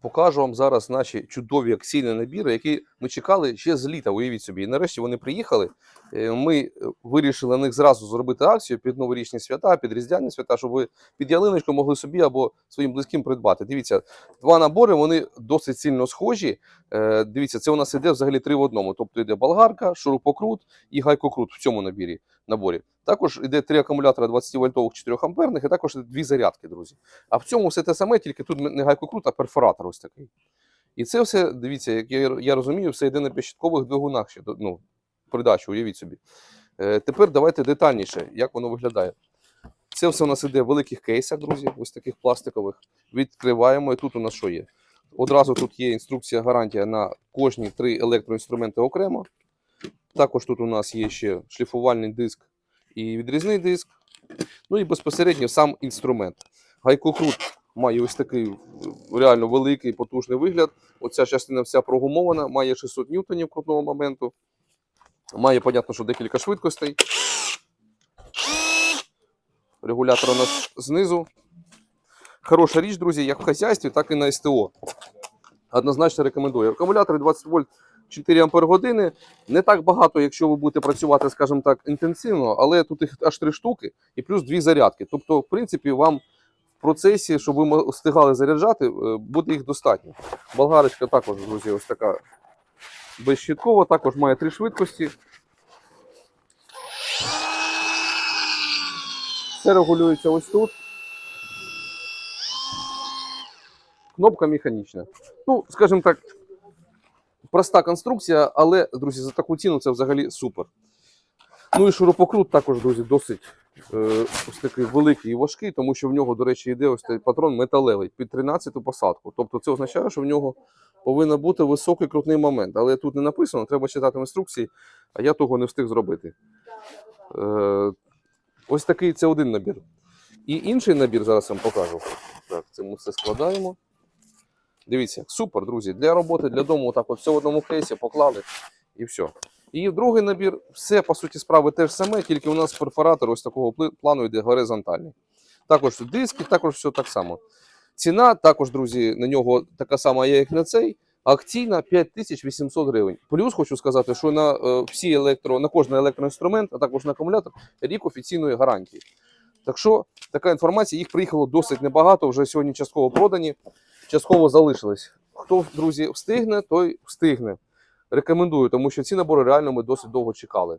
Покажу вам зараз наші чудові акційні набіри, які ми чекали ще з літа. Уявіть собі. І нарешті вони приїхали. Е, Ми е, вирішили на них зразу зробити акцію під новорічні свята, під різдвяні свята, щоб ви під ялиночку могли собі або своїм близьким придбати. Дивіться, два набори вони досить сильно схожі. Е, Дивіться, це у нас іде взагалі три в одному. Тобто йде болгарка, шурупокрут і гайкокрут в цьому набірі. наборі. Також йде три акумулятора 20 вольтових 4 амперних, і також дві зарядки, друзі. А в цьому все те саме, тільки тут не гайкокрут, а перфоратор ось такий. І це все, дивіться, як я, я розумію, все йде на безщиткових двигунах ще, ну, придачу, уявіть собі. Е, тепер давайте детальніше, як воно виглядає. Це все у нас іде в великих кейсах, друзі, ось таких пластикових. Відкриваємо, і тут у нас що є? Одразу тут є інструкція, гарантія на кожні три електроінструменти окремо. Також тут у нас є ще шліфувальний диск і відрізний диск. Ну і безпосередньо сам інструмент. Гайкокрут має ось такий е, реально великий потужний вигляд. Оця частина вся прогумована, має 600 ньютонів крутного моменту. Має, понятно, що декілька швидкостей. Регулятор у нас знизу. Хороша річ, друзі, як в хазяйстві, так і на СТО. Однозначно рекомендую. Акумулятори 20 вольт 4 ампер години. Не так багато, якщо ви будете працювати, скажімо так, інтенсивно, але тут їх аж 3 штуки і плюс 2 зарядки. Тобто, в принципі, вам в процесі, щоб ви встигали заряджати, е, буде їх достатньо. Болгарочка також, друзі, ось така безщиткова, також має 3 швидкості. Все регулюється ось тут. Кнопка механічна. Ну, скажімо так, проста конструкція, але, друзі, за таку ціну це взагалі супер. Ну і шурупокрут також, друзі, досить е, ось такий великий і важкий, тому що в нього, до речі, йде ось цей патрон металевий під 13-ту посадку. Тобто це означає, що в нього повинен бути високий крутний момент. Але тут не написано, треба читати інструкції, а я того не встиг зробити. Е, ось такий це один набір. І інший набір зараз вам покажу. Так, це ми все складаємо. Дивіться, супер, друзі. Для роботи, для дому, так от все в одному кейсі поклали і все. І другий набір, все по суті справи те ж саме, тільки у нас перфоратор ось такого плану йде горизонтальний. Також диски, також все так само. Ціна також, друзі, на нього така сама, є, як на цей. Акційна 5800 гривень. Плюс хочу сказати, що на е, всі електро, на кожний електроінструмент, а також на акумулятор, рік офіційної гарантії. Так що така інформація, їх приїхало досить небагато, вже сьогодні частково продані, частково залишились. Хто, друзі, встигне, той встигне. Рекомендую, тому що ці набори реально ми досить довго чекали.